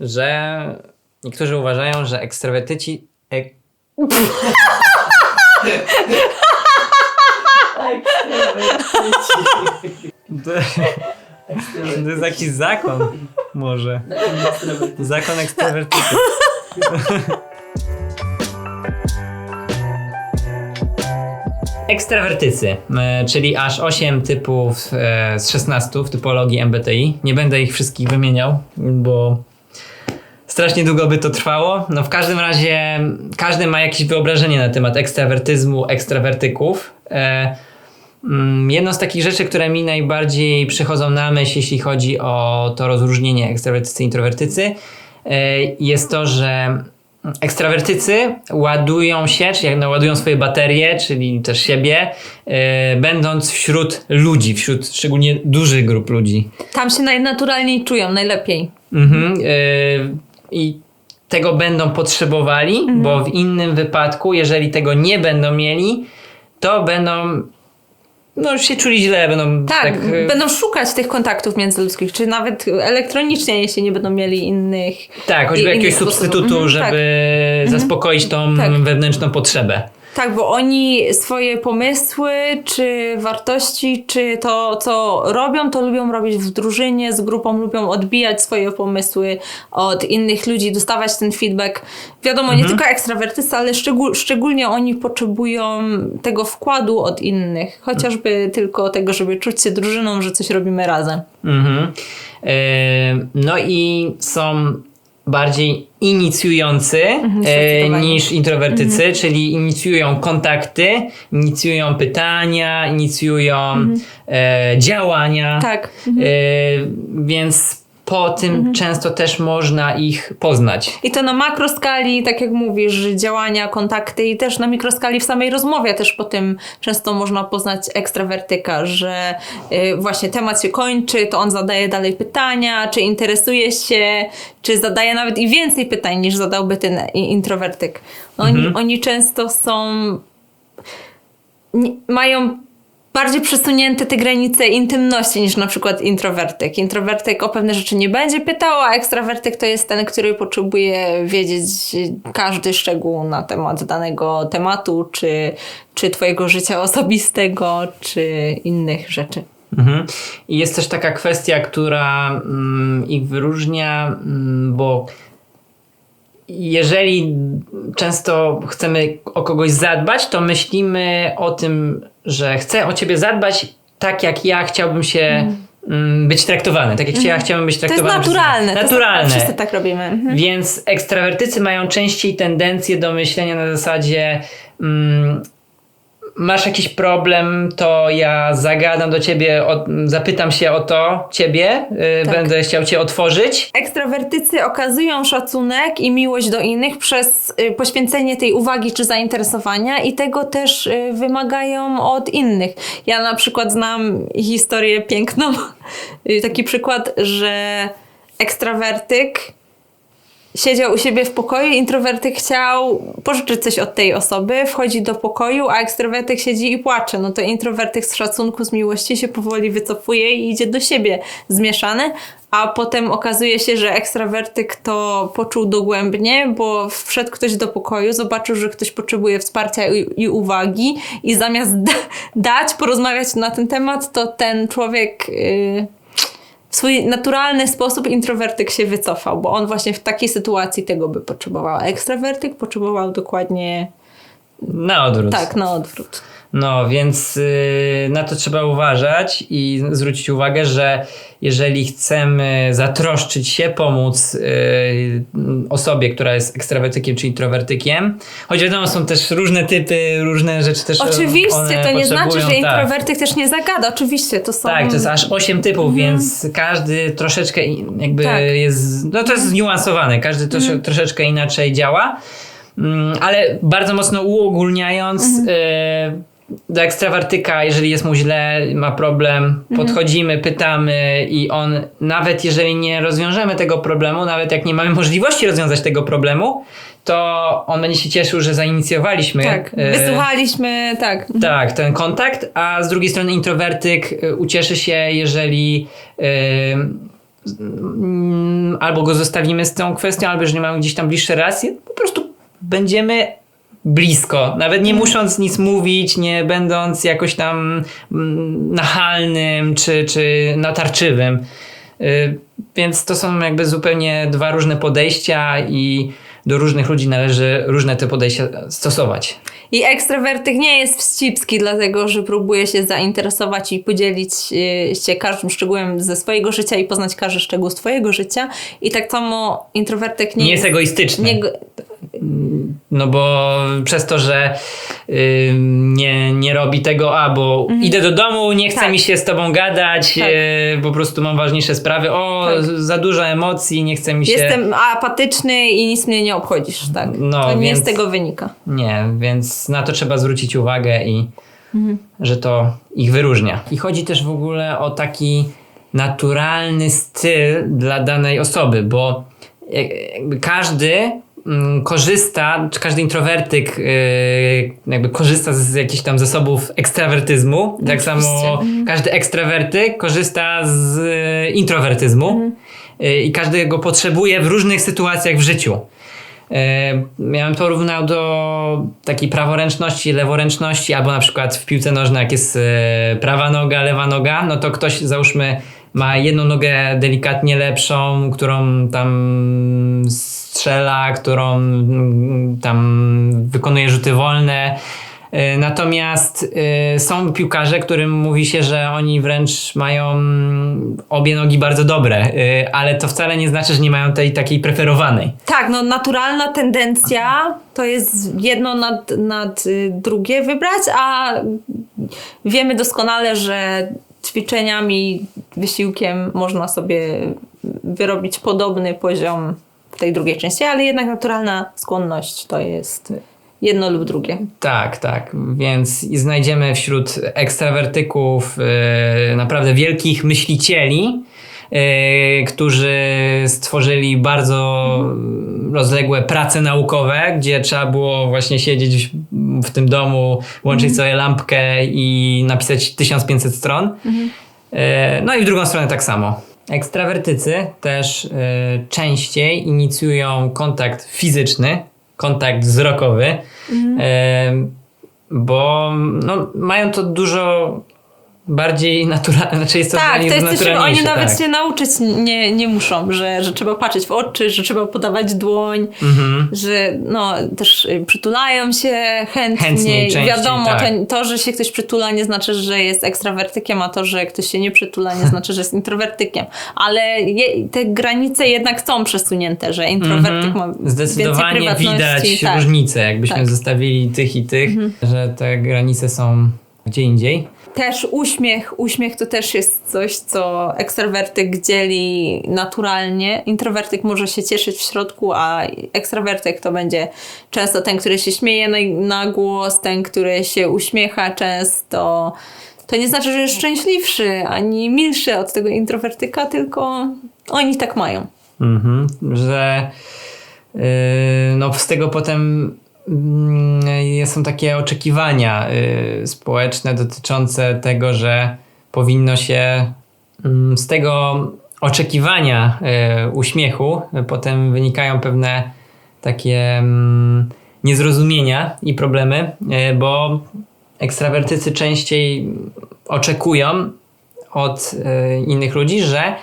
że niektórzy uważają, że ekstrawertyci. Ek... To, to jest jakiś zakon, może. Zakon ekstrawertycy. Ekstrawertycy, e, czyli aż 8 typów e, z 16 w typologii MBTI. Nie będę ich wszystkich wymieniał, bo strasznie długo by to trwało. No w każdym razie każdy ma jakieś wyobrażenie na temat ekstrawertyzmu, ekstrawertyków. E, mm, Jedną z takich rzeczy, które mi najbardziej przychodzą na myśl, jeśli chodzi o to rozróżnienie ekstrawertycy i introwertycy, e, jest to, że ekstrawertycy ładują się, czyli jak ładują swoje baterie, czyli też siebie, e, będąc wśród ludzi, wśród szczególnie dużych grup ludzi. Tam się najnaturalniej czują, najlepiej. Mhm. I tego będą potrzebowali, bo w innym wypadku, jeżeli tego nie będą mieli, to będą no, się czuli źle, będą Tak, tak, e, będą szukać tych kontaktów międzyludzkich, czy nawet elektronicznie, jeśli nie będą mieli innych. tak, choćby jakiegoś substytutu, Mhm, żeby zaspokoić tą Tak. wewnętrzną potrzebę. Tak, bo oni swoje pomysły, czy wartości, czy to, co robią, to lubią robić w drużynie, z grupą, lubią odbijać swoje pomysły od innych ludzi, dostawać ten feedback. Wiadomo, nie tylko ekstrawertycy, ale szczegól, szczególnie oni potrzebują tego wkładu od innych, chociażby tylko tego, żeby czuć się drużyną, że coś robimy razem. Mhm. E, No i są bardziej inicjujący e, Mhm, zdecydowanie. niż introwertycy, czyli inicjują kontakty, inicjują pytania, inicjują e, działania. Tak. E, więc po tym często też można ich poznać. I to na makroskali, tak jak mówisz, działania, kontakty i też na mikroskali w samej rozmowie też po tym często można poznać ekstrawertyka, że y, właśnie temat się kończy, to on zadaje dalej pytania, czy interesuje się, czy zadaje nawet i więcej pytań niż zadałby ten introwertyk. Oni, oni często są nie, mają bardziej przesunięte te granice intymności niż na przykład introwertyk. Introwertyk o pewne rzeczy nie będzie pytał, a ekstrawertyk to jest ten, który potrzebuje wiedzieć każdy szczegół na temat danego tematu, czy, czy twojego życia osobistego, czy innych rzeczy. Mhm. I jest też taka kwestia, która mm, ich wyróżnia, mm, bo jeżeli często chcemy o kogoś zadbać, to myślimy o tym, że chcę o ciebie zadbać tak, jak ja chciałbym się mm, być traktowany, tak jak ja chciałbym być To jest traktowany. przez- naturalne. To jest- Naturalne. wszyscy tak robimy. Mhm. Więc ekstrawertycy mają częściej tendencję do myślenia na zasadzie mm, masz jakiś problem, to ja zagadam do ciebie, o, zapytam się o to ciebie, y, Tak. będę chciał cię otworzyć. Ekstrawertycy okazują szacunek i miłość do innych przez y, poświęcenie tej uwagi czy zainteresowania i tego też y, wymagają od innych. Ja na przykład znam historię piękną, taki przykład, że ekstrawertyk siedział u siebie w pokoju, introwertyk chciał pożyczyć coś od tej osoby, wchodzi do pokoju, a ekstrawertyk siedzi i płacze. No to introwertyk z szacunku, z miłości się powoli wycofuje i idzie do siebie zmieszany, a potem okazuje się, że ekstrawertyk to poczuł dogłębnie, bo wszedł ktoś do pokoju, zobaczył, że ktoś potrzebuje wsparcia i, i uwagi i zamiast da- dać, porozmawiać na ten temat, to ten człowiek... Yy, w swój naturalny sposób introwertyk się wycofał, bo on właśnie w takiej sytuacji tego by potrzebował. A ekstrawertyk potrzebował dokładnie Na odwrót. tak, na odwrót. No, więc y, na to trzeba uważać i zwrócić uwagę, że jeżeli chcemy zatroszczyć się, pomóc y, osobie, która jest ekstrawertykiem czy introwertykiem, choć wiadomo, są też różne typy, różne rzeczy też Oczywiście, to nie znaczy, że tak. introwertyk też nie zagada. Oczywiście, to są... Tak, to jest aż 8 typów, więc każdy troszeczkę jakby Tak. jest, no to jest zniuansowane, każdy trosze, troszeczkę inaczej działa, Mm, ale bardzo mocno uogólniając, y, do ekstrawertyka, jeżeli jest mu źle, ma problem, podchodzimy, pytamy i on, nawet jeżeli nie rozwiążemy tego problemu, nawet jak nie mamy możliwości rozwiązać tego problemu, to on będzie się cieszył, że zainicjowaliśmy. Tak, y, wysłuchaliśmy, tak. tak, ten kontakt, a z drugiej strony introwertyk y, ucieszy się, jeżeli y, mm, albo go zostawimy z tą kwestią, albo jeżeli mamy gdzieś tam bliższe relacje, po prostu będziemy blisko, nawet nie musząc nic mówić, nie będąc jakoś tam mm, nachalnym czy, czy natarczywym. Y, Więc to są jakby zupełnie dwa różne podejścia i do różnych ludzi należy różne te podejścia stosować. I ekstrawertyk nie jest wścibski, dlatego że próbuje się zainteresować i podzielić y, się każdym szczegółem ze swojego życia i poznać każdy szczegół z twojego życia. I tak samo introwertyk nie, Nie jest egoistyczny. nie, No bo przez to, że y, nie, nie robi tego, a bo idę do domu, nie chce Tak. mi się z tobą gadać, Tak. y, po prostu mam ważniejsze sprawy, o Tak. za dużo emocji, nie chce mi się. Jestem apatyczny i nic mnie nie obchodzisz, tak? No, to nie więc- z tego wynika. Nie, więc na to trzeba zwrócić uwagę i że to ich wyróżnia. I chodzi też w ogóle o taki naturalny styl dla danej osoby, bo jakby każdy korzysta, czy każdy introwertyk yy, jakby korzysta z jakichś tam zasobów ekstrawertyzmu. Tak samo każdy ekstrawertyk korzysta z y, introwertyzmu. Y, I każdy go potrzebuje w różnych sytuacjach w życiu. Ja bym porównał do takiej praworęczności, leworęczności, albo na przykład w piłce nożnej, jak jest prawa noga, lewa noga, no to ktoś załóżmy ma jedną nogę delikatnie lepszą, którą tam strzela, którą mm, tam wykonuje rzuty wolne. E, Natomiast e, są piłkarze, którym mówi się, że oni wręcz mają obie nogi bardzo dobre, e, ale to wcale nie znaczy, że nie mają tej takiej preferowanej. Tak, no naturalna tendencja to jest jedno nad, nad y, drugie wybrać, a wiemy doskonale, że ćwiczeniami, wysiłkiem można sobie wyrobić podobny poziom w tej drugiej części, ale jednak naturalna skłonność to jest jedno lub drugie. Tak, tak. Więc znajdziemy wśród ekstrawertyków e, naprawdę wielkich myślicieli, którzy stworzyli bardzo rozległe prace naukowe, gdzie trzeba było właśnie siedzieć w tym domu, włączyć sobie lampkę i napisać 1500 stron. E, No i w drugą stronę tak samo. Ekstrawertycy też e, częściej inicjują kontakt fizyczny, kontakt wzrokowy, e, bo no, mają to dużo bardziej naturalne, znaczy jest to Tak, to jest coś, czego oni nawet tak. się nauczyć nie, nie muszą, że, że trzeba patrzeć w oczy, że trzeba podawać dłoń, Mhm. że no, też y, przytulają się chętniej. Chętniej, częściej, Wiadomo, tak. to, to, że się ktoś przytula nie znaczy, że jest ekstrawertykiem, a to, że ktoś się nie przytula nie znaczy, że jest introwertykiem. Ale je, te granice jednak są przesunięte, że introwertyk ma Mhm. Zdecydowanie prywatności. widać tak. różnicę, jakbyśmy Tak. Mhm. zostawili tych i tych, że te granice są gdzie indziej. Też uśmiech. Uśmiech to też jest coś, co ekstrawertyk dzieli naturalnie. Introwertyk może się cieszyć w środku, a ekstrawertyk to będzie często ten, który się śmieje na, na głos, ten, który się uśmiecha często. To nie znaczy, że jest szczęśliwszy ani milszy od tego introwertyka, tylko oni tak mają. Mhm, że yy, no z tego potem są takie oczekiwania yy, społeczne dotyczące tego, że powinno się yy, z tego oczekiwania yy, uśmiechu potem wynikają pewne takie mm, niezrozumienia i problemy, yy, bo ekstrawertycy częściej oczekują od y, innych ludzi, że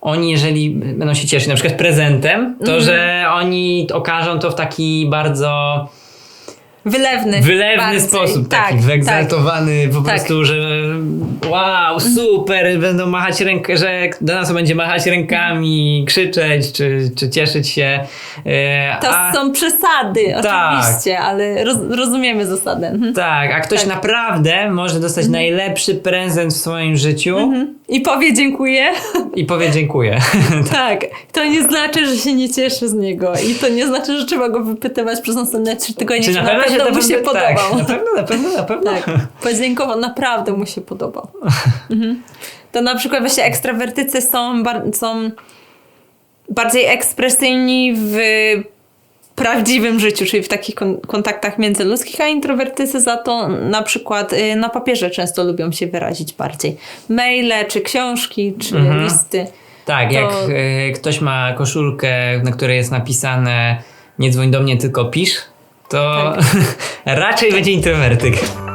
oni, jeżeli będą się cieszyć na przykład prezentem, to że oni okażą to w taki bardzo Wylewny. wylewny bardziej. sposób, tak, taki wyegzaltowany po Tak. prostu, że wow, super, będą machać rękę, że do nas będzie machać rękami, krzyczeć, czy, czy cieszyć się. y, To a- są przesady, Tak. oczywiście, ale roz, rozumiemy zasadę. Mhm. Tak, a ktoś Tak. naprawdę może dostać najlepszy prezent w swoim życiu Mhm. I powie dziękuję. i powie dziękuję. Tak, to nie znaczy, że się nie cieszy z niego i to nie znaczy, że trzeba go wypytywać przez następne trzy tygodnie, czy, na pewno, to mu się będzie- podobał. Tak, na pewno, na pewno, na pewno. Tak, podziękował, naprawdę mu się podobał. Mhm. To na przykład właśnie ekstrawertycy są, są bardziej ekspresyjni w prawdziwym życiu, czyli w takich kon- kontaktach międzyludzkich, a introwertycy za to na przykład y, na papierze często lubią się wyrazić bardziej. Maile, czy książki, czy Mhm. listy. Tak, To- jak e, ktoś ma koszulkę, na której jest napisane nie dzwoń do mnie, tylko pisz, to Tak. raczej będzie introwertyk.